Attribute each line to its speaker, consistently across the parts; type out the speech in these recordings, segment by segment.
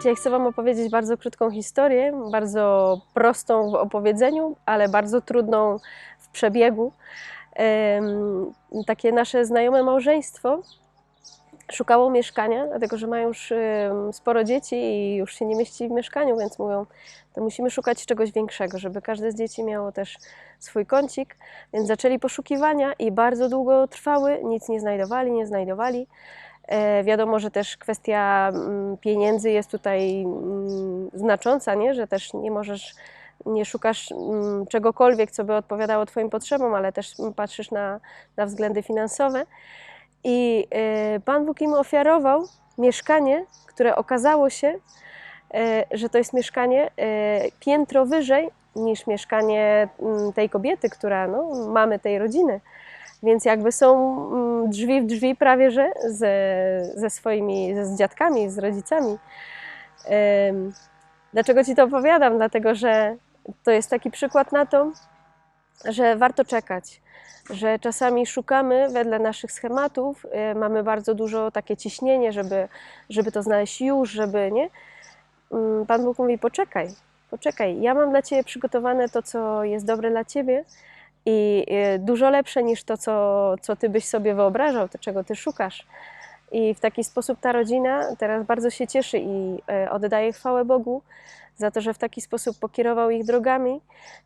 Speaker 1: Dzisiaj chcę Wam opowiedzieć bardzo krótką historię, bardzo prostą w opowiedzeniu, ale bardzo trudną w przebiegu. Takie nasze znajome małżeństwo szukało mieszkania, dlatego że mają już sporo dzieci i już się nie mieści w mieszkaniu, więc mówią, to musimy szukać czegoś większego, żeby każde z dzieci miało też swój kącik. Więc zaczęli poszukiwania i bardzo długo trwały, nic nie znajdowali, nie znajdowali. E, Wiadomo, że też kwestia mm, pieniędzy jest tutaj mm, znacząca, nie? że też nie możesz, nie szukasz mm, czegokolwiek, co by odpowiadało Twoim potrzebom, ale też patrzysz na, na względy finansowe. I e, Pan Bóg im ofiarował mieszkanie, które okazało się, e, że to jest mieszkanie piętro wyżej niż mieszkanie tej kobiety, która, no, mamy tej rodziny. Więc jakby są mm, drzwi w drzwi prawie, że ze, ze swoimi, ze, z dziadkami, z rodzicami. Dlaczego Ci to opowiadam? Dlatego, że to jest taki przykład na to, że warto czekać, że czasami szukamy wedle naszych schematów, e, mamy bardzo dużo takie ciśnienie, żeby, żeby to znaleźć już, żeby nie. Mm, Pan Bóg mówi: poczekaj, poczekaj, ja mam dla Ciebie przygotowane to, co jest dobre dla Ciebie i e, dużo lepsze niż to, co, co Ty byś sobie wyobrażał, to czego Ty szukasz. I w taki sposób ta rodzina teraz bardzo się cieszy i e, oddaje chwałę Bogu za to, że w taki sposób pokierował ich drogami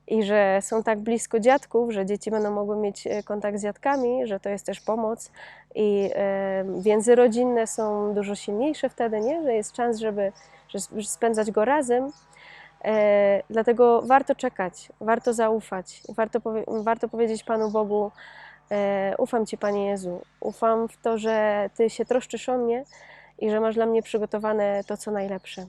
Speaker 1: i że są tak blisko dziadków, że dzieci będą mogły mieć e, kontakt z dziadkami, że to jest też pomoc i więzy rodzinne są dużo silniejsze wtedy, nie? że jest czas, żeby spędzać go razem. E, dlatego warto czekać, warto zaufać, warto, powie, warto powiedzieć Panu Bogu, e, ufam Ci Panie Jezu, ufam w to, że Ty się troszczysz o mnie i że masz dla mnie przygotowane to, co najlepsze.